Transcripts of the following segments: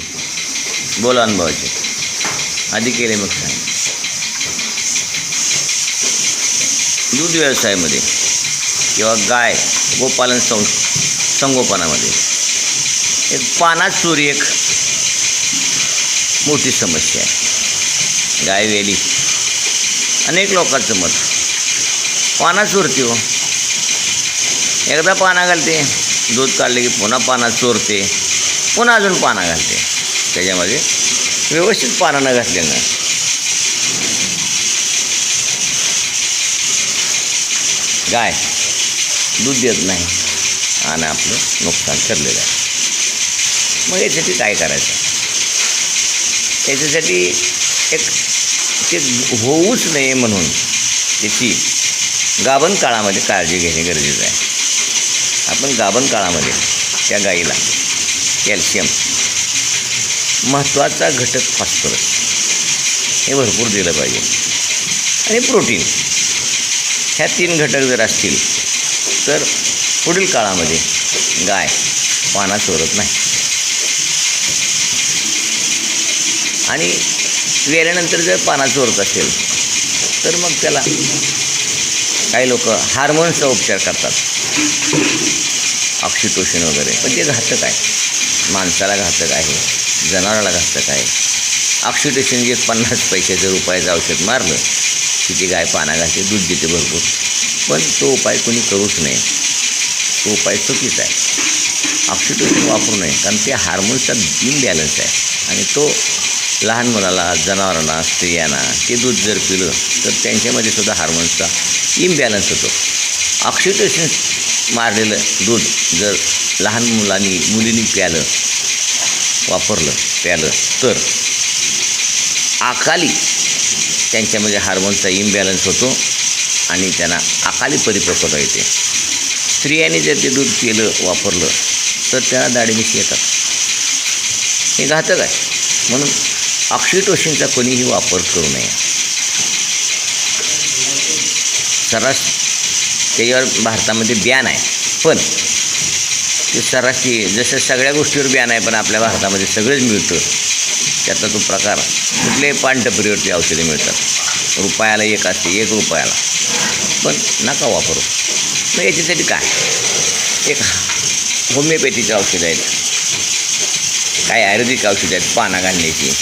किती बोला अनुभवाचे. आधी केले मग काय दूध व्यवसायामध्ये किंवा गाय गोपालन सं संगोपनामध्ये एक पानात चोरी एक मोठी समस्या आहे. गाय वेली अनेक लोकांचं मत. पाना चोरते हो. एकदा पाना घालते दूध काढले की पुन्हा पाना चोरते पुन्हा अजून पाना घालते. त्याच्यामध्ये व्यवस्थित पानं न. घातल्यानं गाय दूध देत नाही. आणि आपलं नुकसान ठरलेलं आहे. मग याच्यासाठी काय करायचं? याच्यासाठी एक ते होऊच नये म्हणून त्याची गाभण काळामध्ये काळजी घेणे गरजेचं आहे. आपण गाभण काळामध्ये त्या गाईला कॅल्शियम महत्त्वाचा घटक फॉस्फरस. हे भरपूर दिलं पाहिजे. आणि प्रोटीन. ह्या तीन घटक जर असतील तर पुढील काळामध्ये गाय पाना चोरत नाही. आणि वेल्यानंतर जर पाना चोरत असेल तर मग त्याला काही लोक हार्मोन्सचा उपचार करतात. ऑक्सिटोशन वगैरे. पण ते घातक आहे. माणसाला घातक आहे. जनावराला घासतं काय? ऑक्सिटोशन जे पन्नास पैशाचं रुपयाचं औषध मारलं की ती गाय पाना घालते दूध देते भरपूर. पण तो उपाय कोणी करूच नये. तो उपाय चुकीचा आहे. ऑक्सिडेशन वापरू नये कारण ते हार्मोन्सचा इनबॅलन्स आहे. आणि तो लहान मुलाला जनावरांना स्त्रियांना ते दूध जर पिलं तर त्यांच्यामध्ये सुद्धा हार्मोन्सचा इम्बॅलन्स होतो. ऑक्सिडेशन मारलेलं दूध जर लहान मुलांनी मुलींनी प्यालं वापरलं प्यालं. तर अकाली त्यांच्यामध्ये म्हणजे हार्मोनचा इम्बॅलन्स होतो आणि त्यांना अकाली परिपक्वता येते. स्त्रियांनी जर ते दूध पिलं वापरलं तर त्यांना दाढीमिशी येतात. हे घातक आहे. म्हणून ऑक्सिटोशिनचा कोणीही वापर करू नये. सर्रास त्याच्यावर भारतामध्ये बॅन आहे. पण ते सर्रास ते जसं सगळ्या गोष्टीवर बॅन आहे पण आपल्या भारतामध्ये सगळंच मिळतं. त्याचा तो प्रकार कुठल्याही पानटपरीवरती औषधे मिळतात. रुपयाला एक असते एक रुपयाला. पण नका वापरू. मग याच्यासाठी काय? एक होमिओपॅथीचे औषधं आहेत. काही आयुर्वेदिक औषधं आहेत पाना घालण्याची.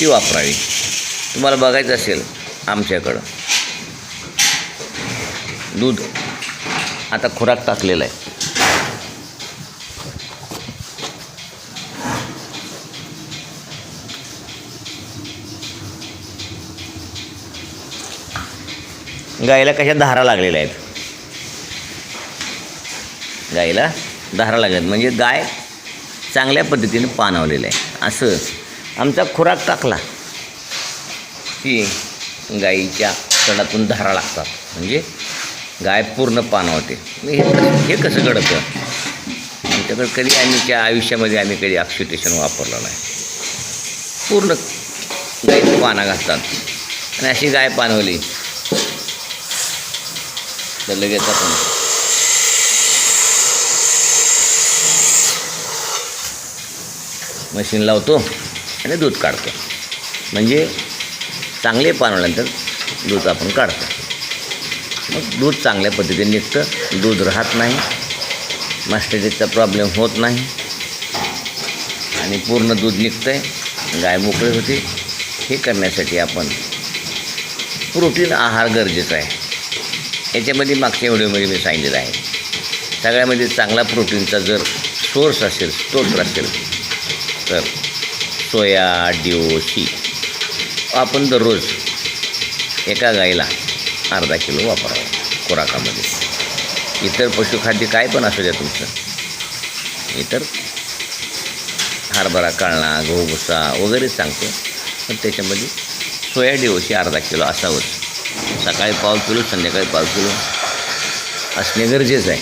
ती वापरावी. तुम्हाला बघायचं असेल आमच्याकडं. दूध. आता खुराक टाकलेला आहे. गाईला कशा धारा लागलेल्या आहेत? गाईला धारा लागल्यात. म्हणजे गाय चांगल्या पद्धतीने पाणवलेलं आहे. असं. आमचा खुराक टाकला की गाईच्या कडातून धारा लागतात. म्हणजे गाय पूर्ण पाणवते होते. हे हे कसं घडतं? आमच्याकडे कधी आम्हीच्या आयुष्यामध्ये आम्ही कधी ऑक्सिटेशन वापरलं नाही. पूर्ण गाईत पाना घालतात. आणि अशी गाय पानवली तर लगेच आपण मशीन लावतो आणि दूध काढतो. म्हणजे चांगले पानवल्यानंतर दूध आपण काढतो. मग दूध चांगल्या पद्धतीने निघतं. दूध राहत नाही. मास्टेटिसचा प्रॉब्लेम होत नाही. आणि पूर्ण दूध निघतं आहे गाय मोकळी होती. हे करण्यासाठी आपण प्रोटीन आहार गरजेचा आहे. याच्यामध्ये मागच्या व्हिडिओमध्ये मी सांगितलेलं आहे. सगळ्यामध्ये चांगला प्रोटीनचा जर सोर्स असेल स्त्रोत असेल तर सोया डिओशी आपण दररोज एका गाईला अर्धा किलो वापरावं खुराकामध्ये. इतर पशुखाद्य काय पण असू द्या तुमचं. इतर हरभरा काळणा गहू भुसा वगैरे सांगतो. पण त्याच्यामध्ये सोया डिओशी अर्धा किलो असावंच सकाळी पाव किलो संध्याकाळी पाव किलो असणे गरजेचं आहे.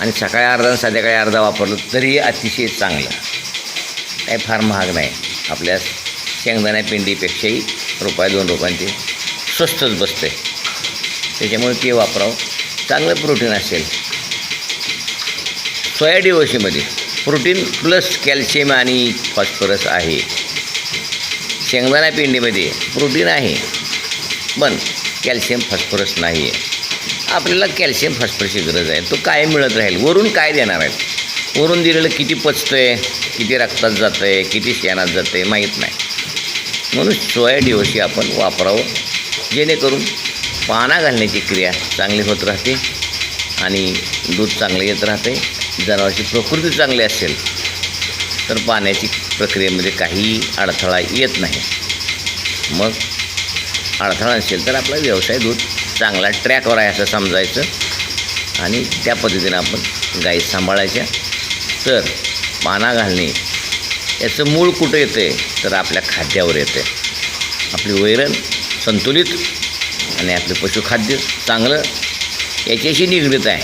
आणि सकाळी अर्धा आणि संध्याकाळी अर्धा वापरलं तरी अतिशय चांगलं. काही फार महाग नाही. आपल्या शेंगदाण्या पिंडीपेक्षाही रुपये दोन रुपयांचे स्वस्तच बसते. त्याच्यामुळे ते वापरावं. चांगलं प्रोटीन असेल. सोया डिओशीमध्ये प्रोटीन प्लस कॅल्शियम आणि फॉस्फरस आहे. शेंगदाणा पेंडीमध्ये प्रोटीन आहे. पण कॅल्शियम फॉस्फरस नाही आहे आपल्याला कॅल्शियम फॉस्फरसची गरज आहे. तो काय मिळत राहील? वरून काय देणार आहेत? वरून दिलेलं किती पचतं आहे किती रक्तात जातं आहे किती शेणात जातं आहे माहीत नाही. म्हणून सोया डिओशी आपण वापरावं. जेणेकरून पाना घालण्याची क्रिया चांगली होत राहते आणि दूध चांगलं येत राहते. जनावराची प्रकृती चांगली असेल तर पाण्याची प्रक्रियेमध्ये काहीही अडथळा येत नाही. मग अडथळा नसेल तर आपला व्यवसाय दूध चांगला ट्रॅकवर आहे असं समजायचं आणि त्या पद्धतीनं आपण गाई सांभाळायच्या. तर पाना घालणे याचं मूळ कुठं येतं आहे तर आपल्या खाद्यावर येतं आहे आपली वैरण संतुलित आणि आपलं पशुखाद्य चांगलं याच्याशी निगडीत आहे.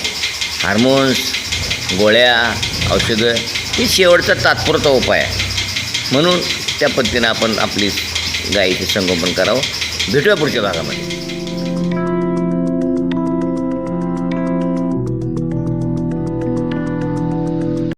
हार्मोन्स गोळ्या औषधं हे शेवटचा तात्पुरता उपाय आहे. म्हणून त्या पद्धतीनं आपण आपली गाईचे संगोपन करावं. भेटूया पुढच्या भागामध्ये.